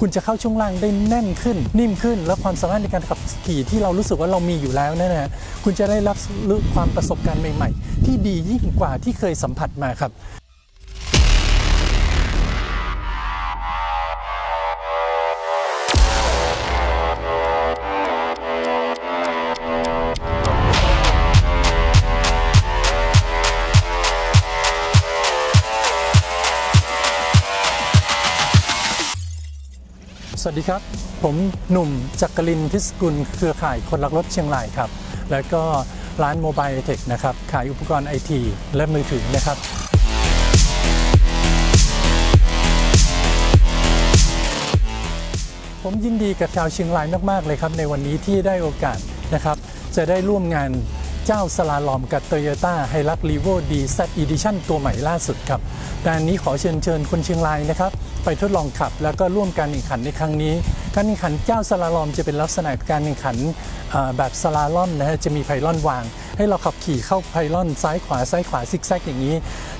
คุณจะเข้าช่วงล่างได้แน่นขึ้น นิ่มขึ้น และความสามารถในการขับขี่ที่เรารู้สึกว่าเรามีอยู่แล้วนั่นนะฮะคุณจะได้รับความประสบการณ์ใหม่ ๆ ที่ดียิ่งกว่าที่เคยสัมผัสมาครับ สวัสดีครับ ผมหนุ่มจักรินทิสกุลเครือข่ายคนรักรถเชียงรายครับ แล้วก็ร้านโมบายเทคนะครับ ขายอุปกรณ์ไอทีและมือถือนะครับ ผมยินดีกับชาวเชียงรายมาก ๆ เลยครับ ในวันนี้ที่ได้โอกาสนะครับ จะได้ร่วมงาน เจ้าสลาลอมกับ Toyota h i l u x r e v o DZ Edition ตัวใหม่ล่าสุดครับงานนี้ขอเชิญเชิญคนเชียงรายนะครับ ไปทดลองขับแล้วก็ร่วมการแข่งขันในครั้งนี้ การแข่งขันเจ้าสลาลอมจะเป็นลักษณะการแข่งขันแบบสลาลอมนะฮะจะมีไพลอนวาง ให้เราขับขี่เข้าไพลอนซ้ายขวาซ้ายขวาซิกแซกอย่างนี้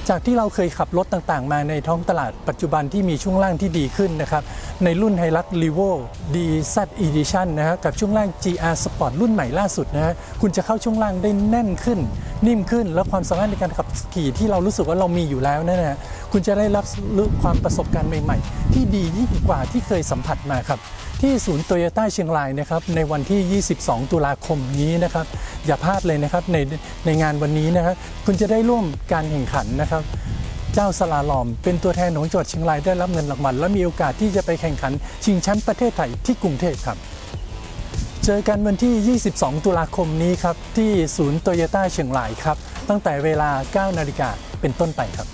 จากที่เราเคยขับรถต่างๆ มาในท้องตลาดปัจจุบันที่มีช่วงล่างที่ดีขึ้นนะครับ ในรุ่น h i l u x r e v o DZ Edition นนะฮะกับช่วงล่าง GR Sport รุ่นใหม่ล่าสุดนะฮะคุณจะเข้าช่วงล่างได้แน่นขึ้น นิ่มขึ้น และความสามารถในการขับขี่ที่เรารู้สึกว่าเรามีอยู่แล้วนั่นนะฮะคุณจะได้รับความประสบการณ์ใหม่ ๆ ที่ดียิ่งกว่าที่เคยสัมผัสมาครับที่ศูนย์โตโยต้าเชียงรายนะครับในวันที่ 22 ตุลาคมนี้นะครับ อย่าพลาดเลยนะครับในในงานวันนี้นะครับคุณจะได้ร่วมการแข่งขันนะครับ เจ้าสลาลอม เป็นตัวแทนของจังหวัดเชียงรายได้รับเงินรางวัลและมีโอกาสที่จะไปแข่งขันชิงแชมป์ประเทศไทยที่กรุงเทพครับ เจอกันวันที่ 22 ตุลาคมนี้ครับที่ศูนย์โตโยต้าเชียงรายครับตั้งแต่เวลา 9 นาฬิกาเป็นต้นไปครับ